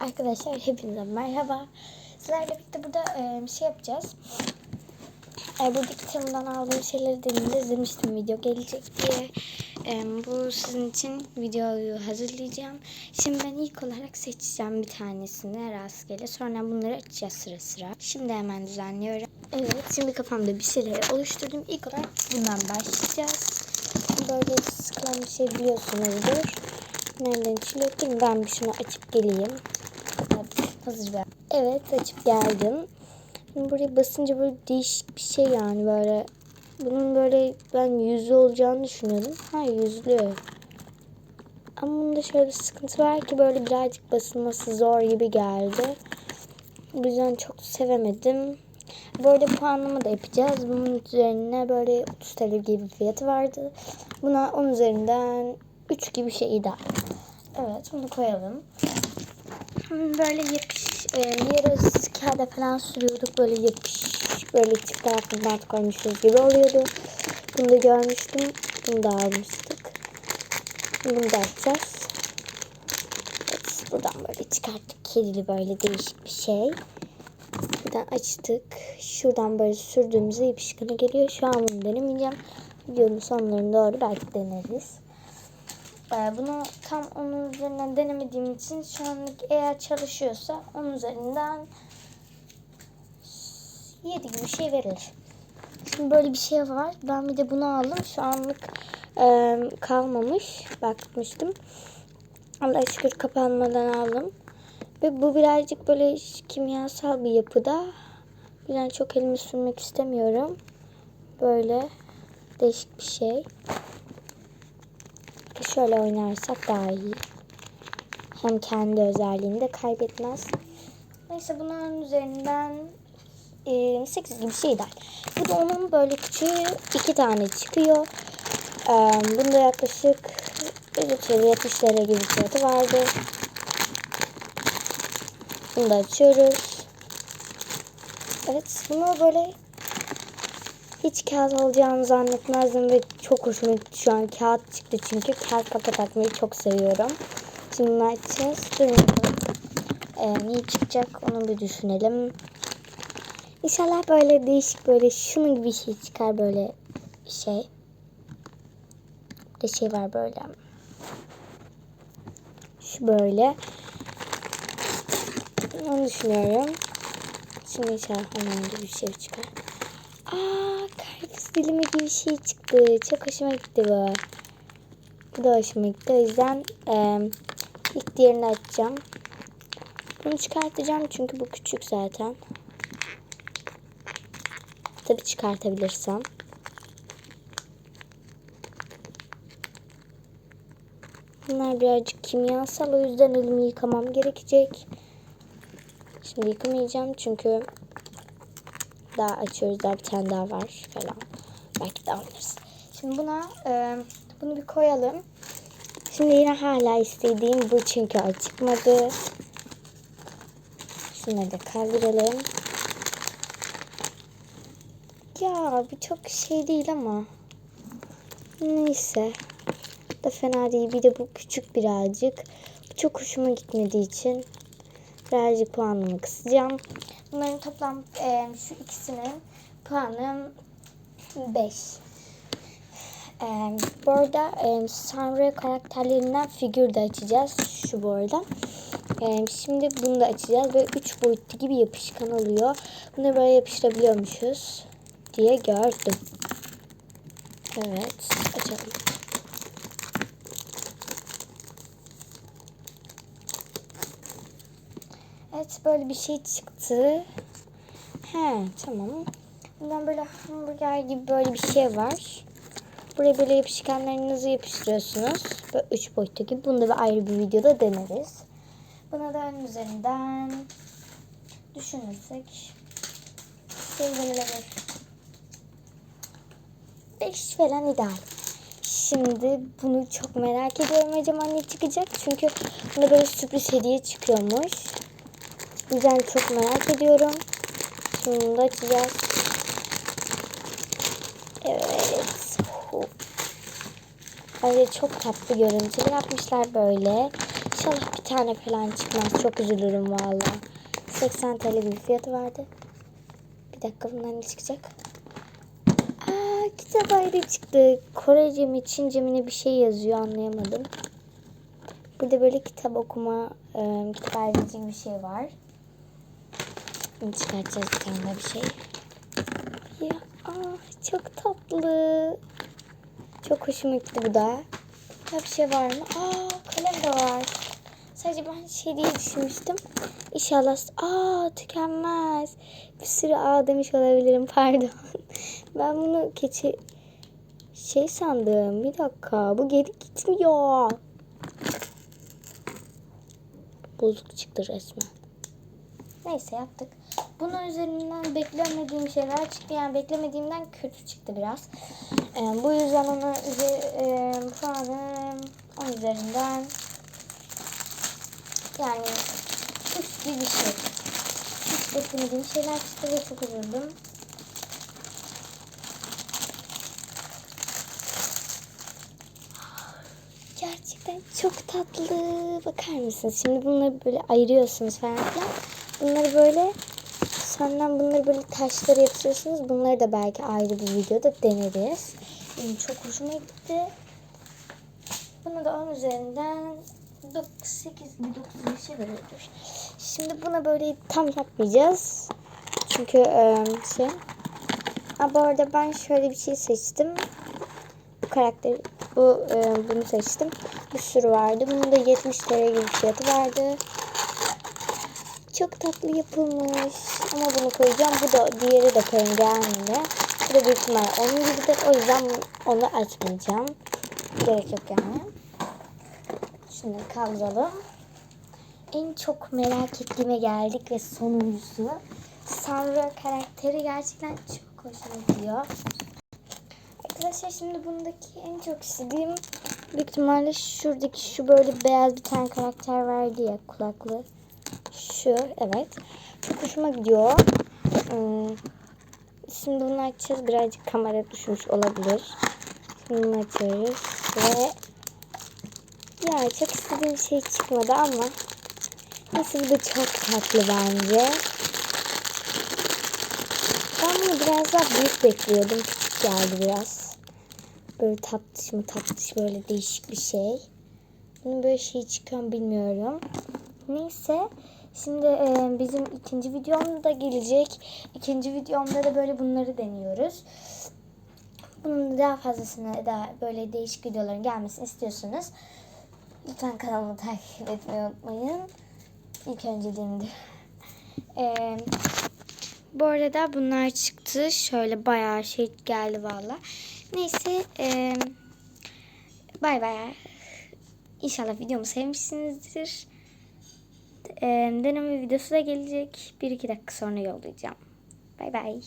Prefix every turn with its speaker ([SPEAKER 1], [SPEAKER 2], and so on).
[SPEAKER 1] Arkadaşlar hepinize merhaba. Sizlerle birlikte burada e, şey yapacağız. E, buradaki temadan aldığım şeyleri dediğimde izlemiştim video gelecek diye. E, bu sizin için videoyu hazırlayacağım. Şimdi ben ilk olarak seçeceğim bir tanesini rastgele. Sonra bunları açacağız sıra sıra. Şimdi hemen düzenliyorum. Evet şimdi kafamda bir şeyleri oluşturdum. İlk olarak bundan başlayacağız. Böyle sıkılan bir şey biliyorsunuzdur. Nereden? Dur ben bir şunu açıp geleyim. Hadi hazır ver. Evet açıp geldim. Şimdi buraya basınca böyle değişik bir şey yani böyle. Bunun böyle ben yüzlü olacağını düşünüyordum. Ha yüzlü. Ama bunda şöyle bir sıkıntı var ki böyle birazcık basılması zor gibi geldi. Bu yüzden çok sevemedim. Arada puanlama da yapacağız. Bunun üzerine böyle 30 TL gibi bir fiyatı vardı. Buna 10 üzerinden 3 gibi şey ideal. Evet bunu koyalım. Böyle yapış, e, ara kağıda falan sürüyorduk. Böyle yapış, böyle çift taraflı bant koymuşuz gibi oluyordu. Bunu da görmüştüm. Bunu da almıştık. Bunu da açacağız. Evet, buradan böyle çıkarttık. Kedili böyle değişik bir şey. Buradan açtık. Şuradan böyle sürdüğümüzde yapışkanı geliyor. Şu an bunu denemeyeceğim. Videonun sonlarına doğru belki deneriz. Ee, Bunu tam onun üzerinden denemediğim için şu anlık eğer çalışıyorsa onun üzerinden 7 gibi bir şey verilir. Şimdi böyle bir şey var. Ben bir de bunu aldım. Şu anlık e, kalmamış. Bakmıştım. Allah şükür kapanmadan aldım. Ve bu birazcık böyle kimyasal bir yapıda. Bir an çok elimi sürmek istemiyorum. Böyle değişik bir şey. Şöyle oynarsak daha iyi. Hem kendi özelliğini de kaybetmez. Neyse bunların üzerinden e, 8 gibi şey der. Bu da onun böyle küçüğü iki tane çıkıyor. Bunda yaklaşık 70 TL gibi fiyatı vardı. Bunu da açıyoruz. Evet bunu böyle hiç kağıt alacağını zannetmezdim ve çok hoşuma gitti. Şu an kağıt çıktı çünkü kağıt kafa takmayı çok seviyorum. Şimdi bunu açacağız. Durun. Ee, ne çıkacak onu bir düşünelim. İnşallah böyle değişik böyle şunun gibi bir şey çıkar böyle şey. Bir şey var böyle. Şu böyle. Onu düşünüyorum. Şimdi inşallah onun gibi bir şey çıkar. Aa, karpuz dilimi gibi bir şey çıktı. Çok hoşuma gitti bu. Bu da hoşuma gitti. O yüzden e, ilk diğerini açacağım. Bunu çıkartacağım çünkü bu küçük zaten. Tabii çıkartabilirsem. Bunlar birazcık kimyasal. O yüzden elimi yıkamam gerekecek. Şimdi yıkamayacağım çünkü daha açıyoruz. Daha bir tane daha var falan. Belki daha alırız. Şimdi buna e, bunu bir koyalım. Şimdi yine hala istediğim bu çünkü çıkmadı. Şunları da kaldıralım. Ya bu çok şey değil ama. Neyse. Da fena değil. Bir de bu küçük birazcık. Bu çok hoşuma gitmediği için birazcık puanımı kısacağım. Bunların toplam e, şu ikisinin puanı 5. E, bu arada e, Sanrio karakterlerinden figür de açacağız. Şu bu arada. E, şimdi bunu da açacağız. Böyle 3 boyutlu gibi yapışkan oluyor. Bunu böyle yapıştırabiliyormuşuz diye gördüm. Evet. Açalım. Evet böyle bir şey çıktı. He tamam. Bundan böyle hamburger gibi böyle bir şey var. Buraya böyle yapışkanlarınızı yapıştırıyorsunuz. Böyle üç boyutlu gibi. Bunu da bir ayrı bir videoda deneriz. Buna da ön üzerinden düşünürsek verilebilir. 5 falan ideal. Şimdi bunu çok merak ediyorum. Acaba ne çıkacak? Çünkü bunda böyle sürpriz hediye çıkıyormuş. Yüzden çok merak ediyorum. Şimdi bunu da açacağız. Evet. Bence çok tatlı görüntülü yapmışlar böyle. İnşallah bir tane falan çıkmaz. Çok üzülürüm valla. 80 TL gibi fiyatı vardı. Bir dakika bundan ne çıkacak? Aa kitap ayrı çıktı. Korece mi Çince mi bir şey yazıyor anlayamadım. Burada böyle kitap okuma, e, kitap ayrıcı bir şey var. Şimdi çıkartacağız bir tane bir şey. Ya aa, çok tatlı. Çok hoşuma gitti bu da. Daha bir şey var mı? Aa kalem de var. Sadece ben şey diye düşünmüştüm. İnşallah aa tükenmez. Bir sürü aa demiş olabilirim pardon. Ben bunu keçi şey sandım. Bir dakika bu geri gitmiyor. Bozuk çıktı resmen. Neyse yaptık. Bunun üzerinden beklemediğim şeyler çıktı. Yani beklemediğimden kötü çıktı biraz. Ee, bu yüzden ona e, puanım 10 üzerinden yani 3 gibi bir şey. Hiç beklemediğim şeyler çıktı ve çok üzüldüm. Gerçekten çok tatlı. Bakar mısınız? Şimdi bunları böyle ayırıyorsunuz falan filan. Bunları böyle senden bunları böyle taşları yapıyorsunuz. Bunları da belki ayrı bir videoda deneriz. Benim çok hoşuma gitti. Bunu da 10 üzerinden 8 gibi 9 bir şey veriyordur. Şimdi buna böyle tam yapmayacağız. Çünkü şey. Ha, bu arada ben şöyle bir şey seçtim. Bu karakter bu bunu seçtim. Bir sürü vardı. Bunun da 70 TL gibi fiyatı vardı. Çok tatlı yapılmış. Ama bunu koyacağım. Bu da diğeri de penguenli. Bu da büyük ihtimal onun gibidir. O yüzden onu açmayacağım. Gerek yok yani. Şunları kaldıralım. En çok merak ettiğime geldik ve sonuncusu. Sandra karakteri gerçekten çok hoşuma gidiyor. Arkadaşlar şimdi bundaki en çok istediğim büyük ihtimalle şuradaki şu böyle beyaz bir tane karakter vardı ya kulaklı. Şu evet. Çok hoşuma gidiyor. Hmm. Şimdi bunu açacağız. Birazcık kamera düşmüş olabilir. Şimdi bunu açıyoruz. Ve ya çok istediğim şey çıkmadı ama nasıl da çok tatlı bence. Ben bunu biraz daha büyük bekliyordum. Küçük geldi biraz. Böyle tatlış mı tatlış böyle değişik bir şey. Bunun böyle şey çıkıyor bilmiyorum. Neyse. Şimdi e, bizim ikinci videom da gelecek. İkinci videomda da böyle bunları deniyoruz. Bunun daha fazlasını da böyle değişik videoların gelmesini istiyorsanız lütfen kanalımı takip etmeyi unutmayın. İlk önceliğimdir. Eee bu arada bunlar çıktı. Şöyle bayağı şey geldi valla. Neyse. E, bay bay. İnşallah videomu sevmişsinizdir. Deneme videosu da gelecek. 1-2 dakika sonra yollayacağım. Bay bay.